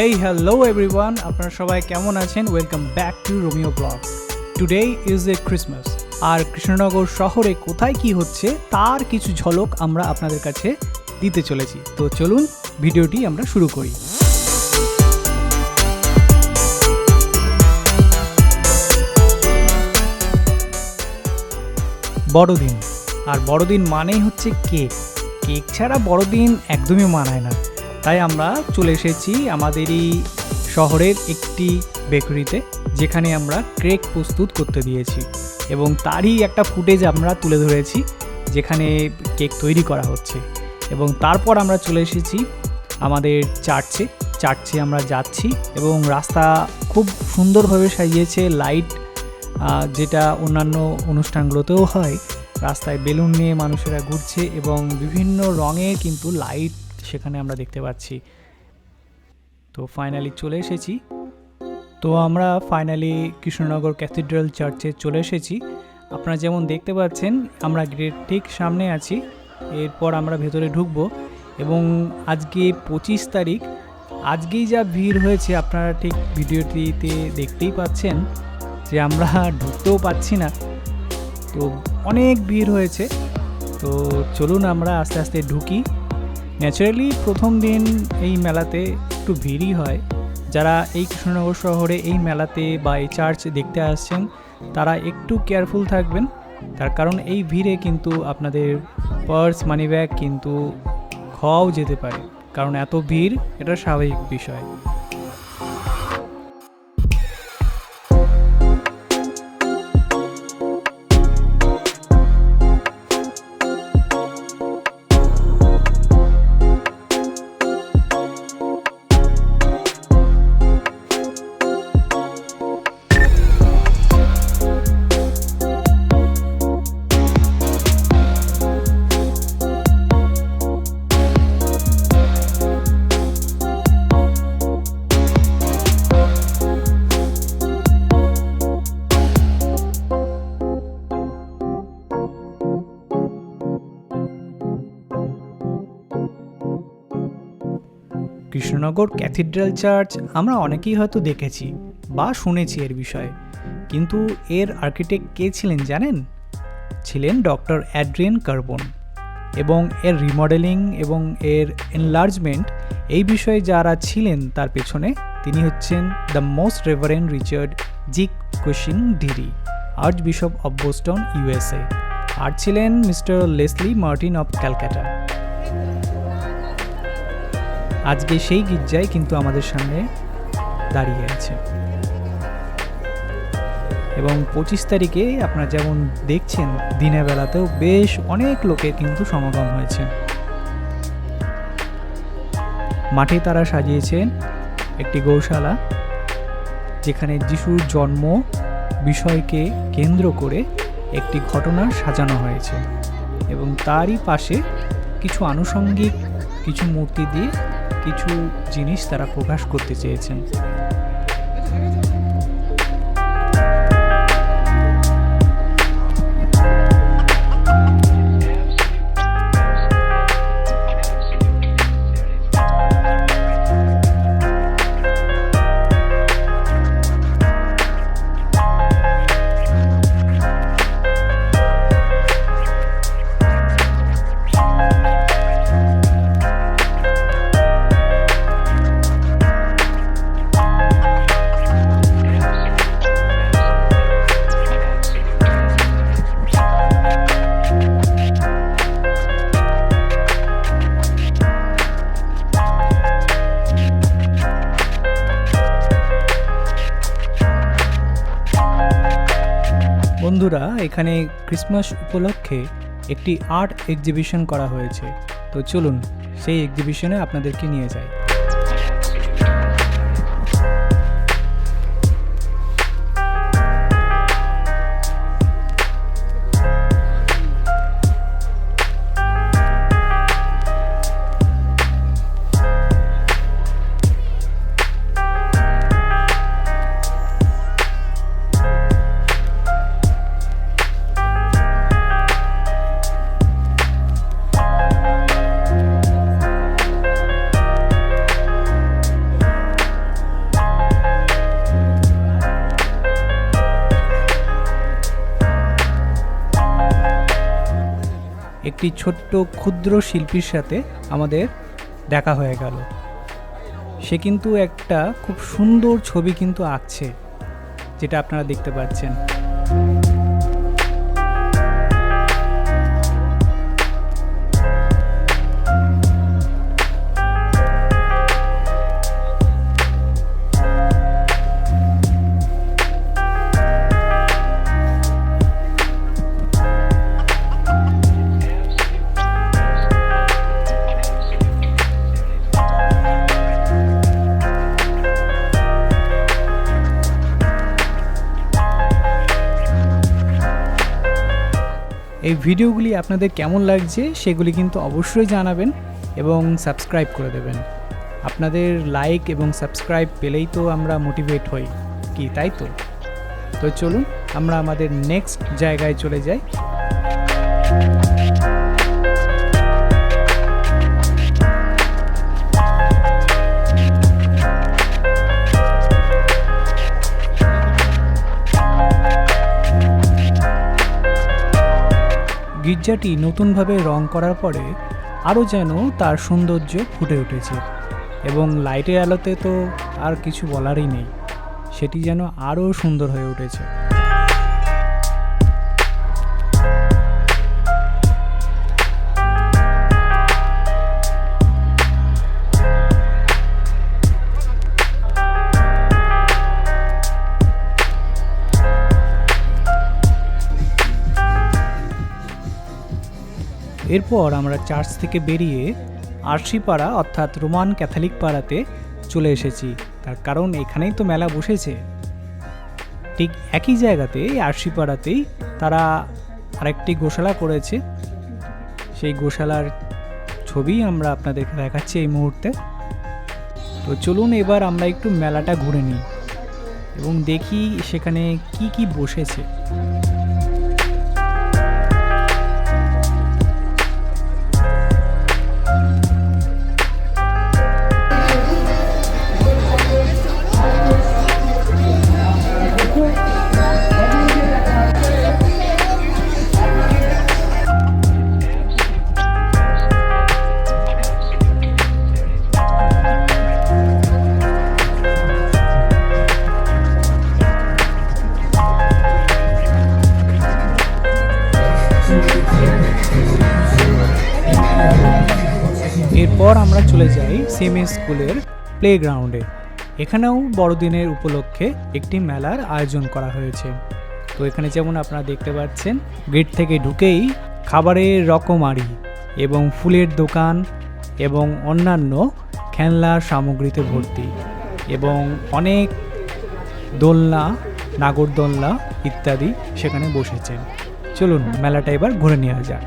Hey hello everyone আপনারা সবাই কেমন আছেন? Welcome back to Romeo blog today is a Christmas আর কৃষ্ণনগর শহরে কোথায় কি হচ্ছে, তার কিছু ঝলক আমরা আপনাদের কাছে দিতে চলেছি। তো চলুন ভিডিওটি আমরা শুরু করি। বড়দিন। আর বড়দিন মানেই হচ্ছে কেক। কেক ছাড়া বড়দিন একদমই মানায় না। তাই আমরা চলে এসেছি আমাদেরই শহরের একটি বেকারিতে যেখানে আমরা কেক প্রস্তুত করতে দিয়েছি এবং তারই একটা ফুটেজ আমরা তুলে ধরেছি, যেখানে কেক তৈরি করা হচ্ছে। এবং তারপর আমরা চলে এসেছি আমাদের চার্চে চার্চে আমরা যাচ্ছি এবং রাস্তা খুব সুন্দরভাবে সাজিয়েছে লাইট যেটা অন্যান্য অনুষ্ঠানগুলোতেও হয়। রাস্তায় বেলুন নিয়ে মানুষেরা ঘুরছে এবং বিভিন্ন রঙের কিন্তু লাইট সেখানে আমরা দেখতে পাচ্ছি। তো ফাইনালি চলে এসেছি। তো আমরা ফাইনালি কৃষ্ণনগর ক্যাথিড্রাল চার্চে চলে এসেছি। আপনারা যেমন দেখতে পাচ্ছেন, আমরা গেট ঠিক সামনে আছি। এরপর আমরা ভেতরে ঢুকব এবং আজকে পঁচিশ তারিখ। আজকেই যা ভিড় হয়েছে, আপনারা ঠিক ভিডিওটিতে দেখতেই পাচ্ছেন যে আমরা ঢুকতেও পাচ্ছি না। তো অনেক ভিড় হয়েছে। তো চলুন আমরা আস্তে আস্তে ঢুকি। ন্যাচারালি প্রথম দিন এই মেলাতে একটু ভিড়ই হয়। যারা এই কৃষ্ণনগর শহরে এই মেলাতে বা এই চার্চ দেখতে আসছেন, তারা একটু কেয়ারফুল থাকবেন। তার কারণ এই ভিড়ে কিন্তু আপনাদের পার্স মানি ব্যাগ কিন্তু খাওয়াও যেতে পারে। কারণ এত ভিড়, এটা স্বাভাবিক বিষয়। কৃষ্ণনগর ক্যাথিড্রাল চার্চ আমরা অনেকেই হয়তো দেখেছি বা শুনেছি এর বিষয়ে। কিন্তু এর আর্কিটেক্ট কে ছিলেন জানেন? ছিলেন ডক্টর অ্যাড্রিয়ান কার্বন। এবং এর রিমডেলিং এবং এর এনলার্জমেন্ট এই বিষয়ে যারা ছিলেন তার পেছনে তিনি হচ্ছেন the most reverend Richard Jick Cushing Deery archbishop of Boston USA আর ছিলেন mister Leslie Martin of Calcutta. আজকে সেই গির্জাই কিন্তু আমাদের সামনে দাঁড়িয়ে আছে। এবং পঁচিশ তারিখে আপনারা যেমন দেখছেন, দিনের বেলাতেও বেশ অনেক লোকের কিন্তু সমাগম হয়েছে। মাঠে তারা সাজিয়েছেন একটি গৌশালা, যেখানে যিশুর জন্ম বিষয়কে কেন্দ্র করে একটি ঘটনা সাজানো হয়েছে। এবং তারই পাশে কিছু আনুষঙ্গিক কিছু মূর্তি দিয়ে কিছু জিনিস তারা প্রকাশ করতে চেয়েছেন। বন্ধুরা, এখানে ক্রিসমাস উপলক্ষে একটি আর্ট এক্সিবিশন করা হয়েছে। তো চলুন, সেই এক্সিবিশনে আপনাদেরকে নিয়ে যাই। একটি ছোট্ট ক্ষুদ্র শিল্পীর সাথে আমাদের দেখা হয়ে গেল। সে কিন্তু একটা খুব সুন্দর ছবি কিন্তু আঁকছে, যেটা আপনারা দেখতে পাচ্ছেন। এই ভিডিওগুলি আপনাদের কেমন লাগছে সেগুলি কিন্তু অবশ্যই জানাবেন এবং সাবস্ক্রাইব করে দেবেন। আপনাদের লাইক এবং সাবস্ক্রাইব পেলেই তো আমরা মোটিভেট হই, কি তাই তো? তো চলুন, আমরা আমাদের নেক্সট জায়গায় চলে যাই। গির্জাটি নতুনভাবে রং করার পরে আরও যেন তার সৌন্দর্য ফুটে উঠেছে এবং লাইটের আলোতে তো আর কিছু বলারই নেই, সেটি যেন আরও সুন্দর হয়ে উঠেছে। এরপর আমরা চার্চ থেকে বেরিয়ে আরশিপাড়া, অর্থাৎ রোমান ক্যাথলিক পাড়াতে চলে এসেছি। তার কারণ এখানেই তো মেলা বসেছে। ঠিক একই জায়গাতে আরশিপাড়াতেই তারা আরেকটি গোশালা করেছে। সেই গোশালার ছবি আমরা আপনাদেরকে দেখাচ্ছি এই মুহূর্তে। তো চলুন এবার আমরা একটু মেলাটা ঘুরে নিই এবং দেখি সেখানে কি কি বসেছে। এরপর আমরা চলে যাই সিএমএ স্কুলের প্লেগ্রাউন্ডে এখানেও বড়দিনের উপলক্ষে একটি মেলার আয়োজন করা হয়েছে। তো এখানে যেমন আপনারা দেখতে পাচ্ছেন, গেট থেকে ঢুকেই খাবারের রকমারি এবং ফুলের দোকান এবং অন্যান্য খেলনার সামগ্রীতে ভর্তি এবং অনেক দোলনা, নাগরদোলনা ইত্যাদি সেখানে বসেছে চলুন, মেলাটা এবার ঘুরে নেওয়া যাক।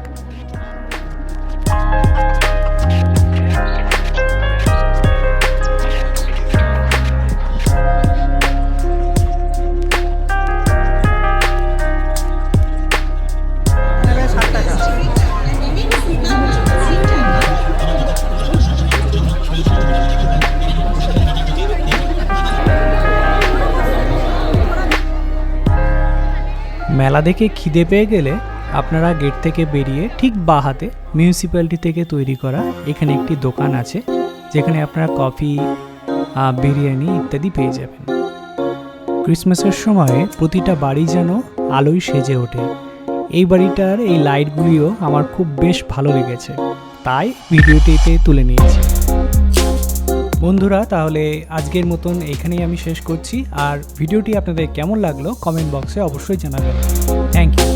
মেলা দেখে খিদে পেয়ে গেলে আপনারা গেট থেকে বেরিয়ে ঠিক বা হাতে মিউনিসিপ্যালিটি থেকে তৈরি করা এখানে একটি দোকান আছে, যেখানে আপনারা কফি বিরিয়ানি ইত্যাদি পেয়ে যাবেন। ক্রিসমাসের সময় প্রতিটা বাড়ি যেন আলোয় সেজে ওঠে। এই বাড়িটার এই লাইটগুলিও আমার খুব বেশ ভালো লেগেছে। তাই ভিডিওটিতে তুলে নিয়েছি। বন্ধুরা, তাহলে আজকের মতন এখানেই আমি শেষ করছি। আর ভিডিওটি আপনাদের কেমন লাগল কমেন্ট বক্সে অবশ্যই জানাবেন। Thank you